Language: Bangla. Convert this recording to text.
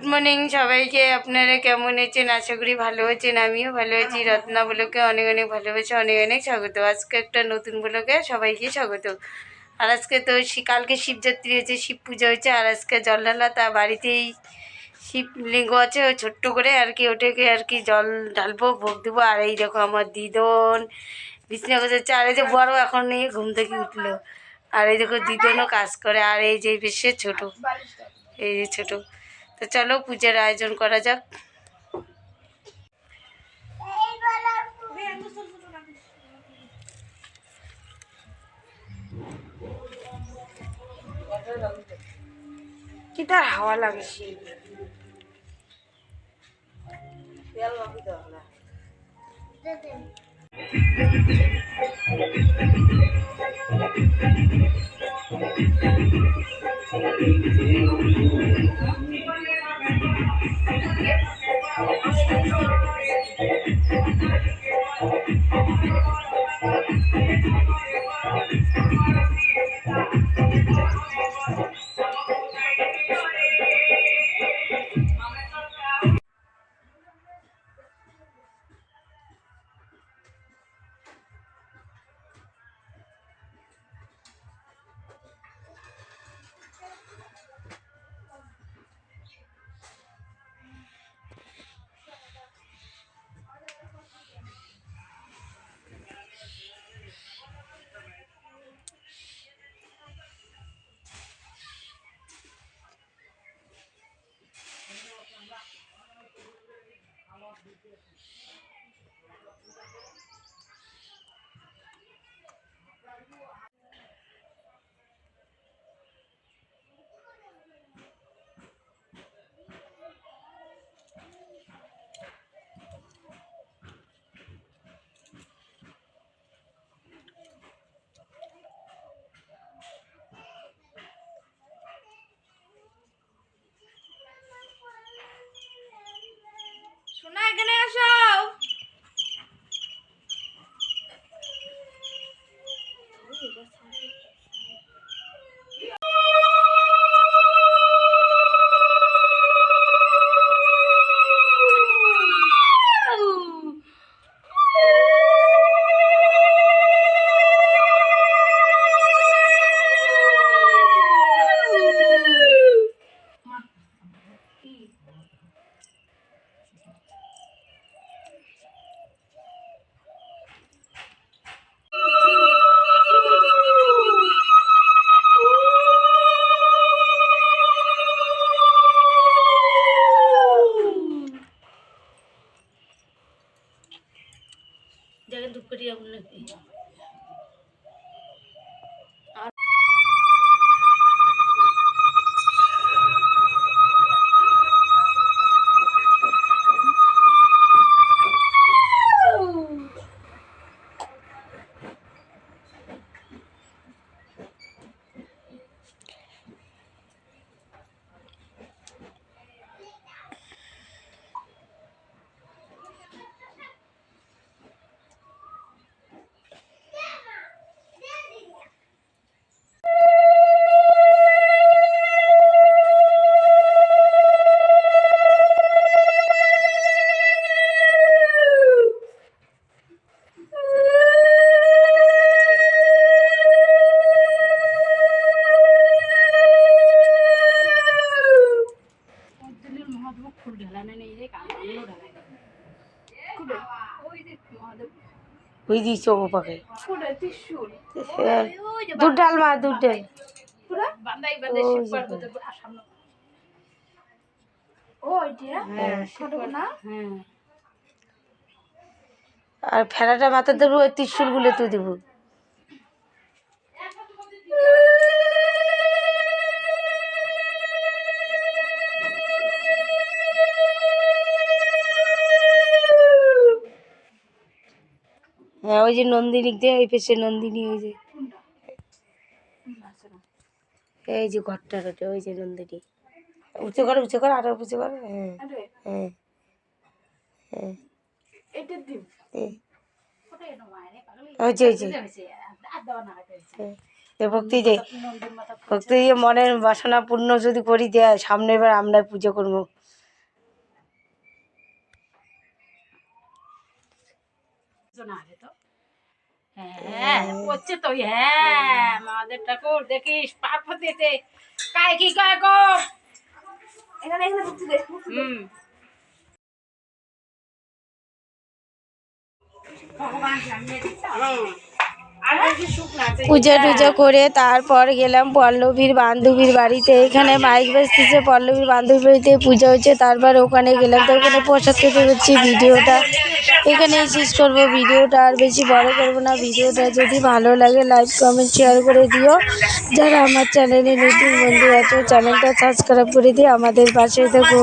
গুড মর্নিং সবাইকে। আপনারা কেমন আছেন? আশা করি ভালো আছেন। আমিও ভালো আছি। রত্না ব্লকে অনেক অনেক ভালোবাসা, অনেক অনেক স্বাগত। আজকে একটা নতুন ব্লকে সবাইকে স্বাগত। আর আজকে তো কালকে শিবযাত্রী হয়েছে, শিব পুজো হয়েছে, আর আজকে জল ঢালা তা বাড়িতেই শিবলিঙ্গ আছে ওই ছোট্ট করে আর কি, ওটাকে আর কি জল ঢালবো, ভোগ দেবো। আর এই দেখো আমার দিদন বিছনা গোছাচ্ছে। আর এই যে বড় এখন নিয়ে ঘুম থেকে উঠল। আর এই দেখো দিদনও কাজ করে। আর এই যে বেশি ছোট। এই যে ছোট। তো চলো পূজার আয়োজন করা যাক। কি তার হাওয়া লাগে শোনা I'm দেখেন দুপুরি আপনার মহাদেব ফুল ঢালানো নেই রে কালো ঢালাই ওই দিয়েছ ও পাকে দুধ ডাল মা দুধ ডাল হ্যাঁ হ্যাঁ আর ফেরাটা মাথা দেবো ওই ত্রিশুলগুলো তুই দেবো হ্যাঁ ওই যে নন্দিনী দিয়ে এই পেশে নন্দিনী, ওই যে। এই যে ঘরটার ওটা ওই যে নন্দিনী। উঁচু করে উঁচু করে, আরও উঁচু করে হ্যাঁ হ্যাঁ। হ্যাঁ। ওই যে ভক্তি যে ভক্তি যে মনের বাসনা পূর্ণ যদি করি, দেয়, সামনের বার আমরা পুজো করব। হ্যাঁ করছে তো হ্যাঁ আমাদের ঠাকুর দেখিস কায় কি কয় গো? এখানে এখানে বুঝতে দে হুম। ভগবান পূজা টুজা করে তারপর গেলাম পল্লবীর বান্ধবীর বাড়িতে। এখানে মাইক বাজতেছে পল্লবীর বান্ধবীর বাড়িতে পূজা হচ্ছে তারপর ওখানে গেলাম তো ওখানে প্রসাদ খেতে হচ্ছে ভিডিওটা। এখানেই শেষ করব ভিডিওটা আর বেশি বড় করব না ভিডিওটা। যদি ভালো লাগে লাইক কমেন্ট শেয়ার করে দিও। যারা আমার চ্যানেলে নতুন বন্ধু আছে চ্যানেলটা সাবস্ক্রাইব করে দিয়ে আমাদের পাশে থেকো।